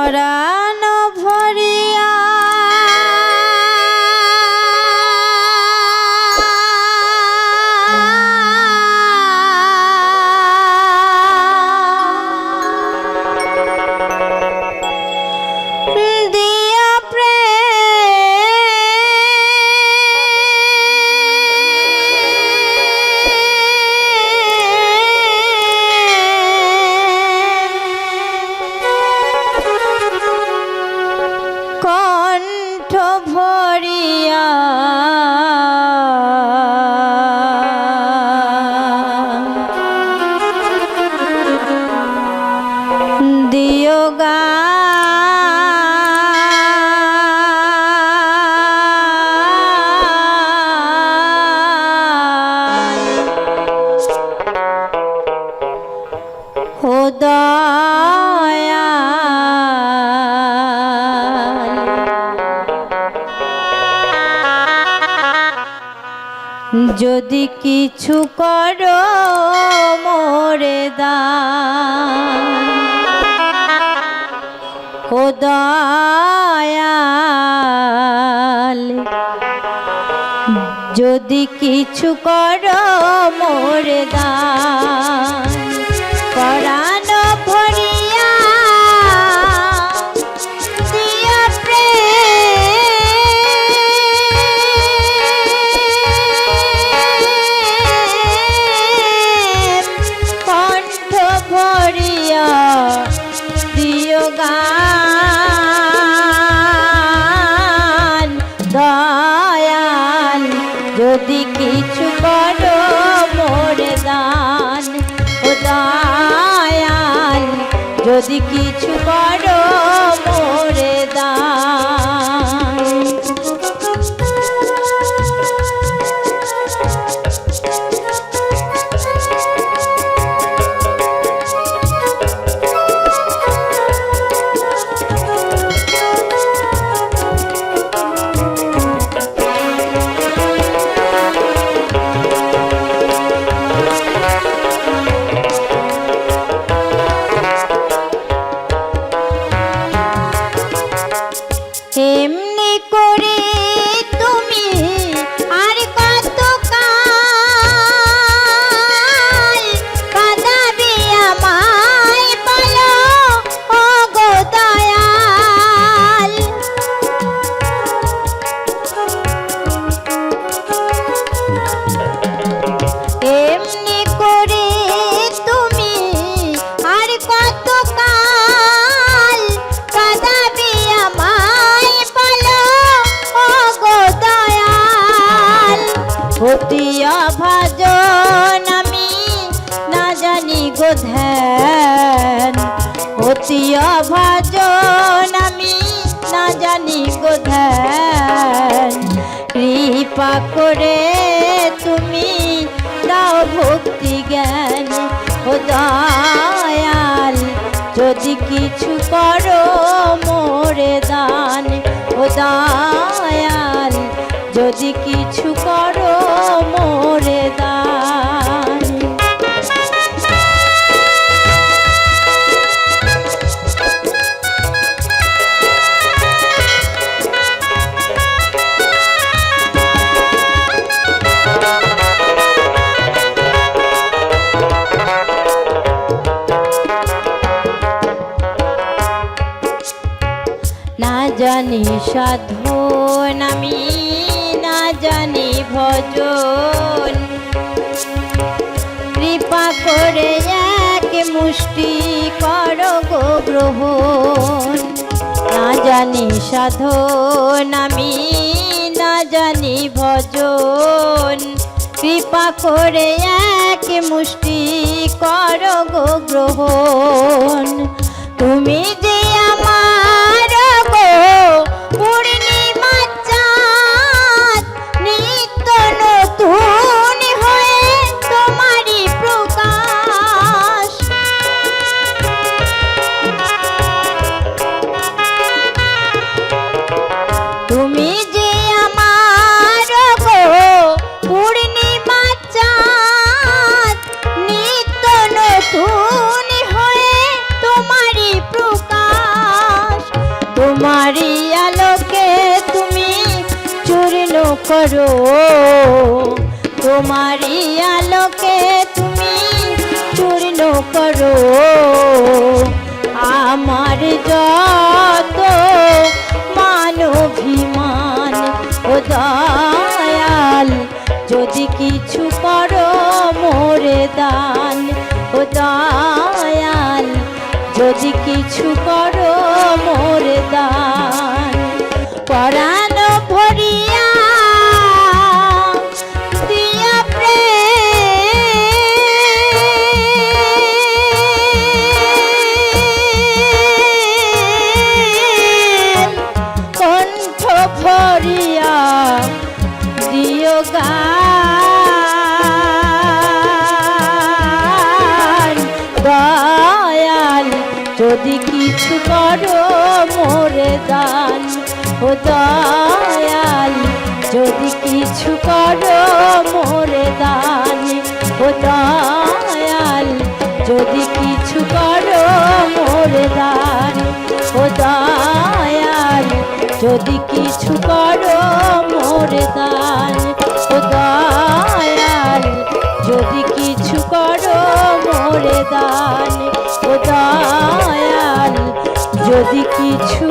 পরাণ যদি কিছু করো মোরে দা ও দয়াল যদি কিছু করো মোরে দান যদি কিছু করো মোর দান ও যদি কিছু করো মোরে হতিয়া ভাজন আমি, না জানি গো ধ্যান। হতিয়া ভাজন আমি, না জানি গো ধ্যান। কৃপা করে তুমি দাও ভক্তি জ্ঞান, ও দয়াল, যদি কিছু করো মোরে দান, ও দয়াল, যদি কিছু জানি সাধন আমি না জানি ভজন। কৃপা করে এক মুষ্টি করো গো গ্রহণ। না জানি সাধন, আমি না জানি ভজন। কৃপা করে এক মুষ্টি করো গো গ্রহণ। তুমি যে করো। তোমারই আলোকে তুমি চূর্ণ করো। আমার যত মানভিমান ও দয়াল, যদি কিছু করো মোরে দান ও দয়াল, যদি কিছু করো ও দয়াল, যদি কিছু করো মোরে দান ও দয়াল, যদি কিছু করো মোরে দান ও দয়াল, যদি কিছু করো মোরে দান ও দয়াল, যদি কিছু করো মোরে দান ও দয়াল, যদি কিছু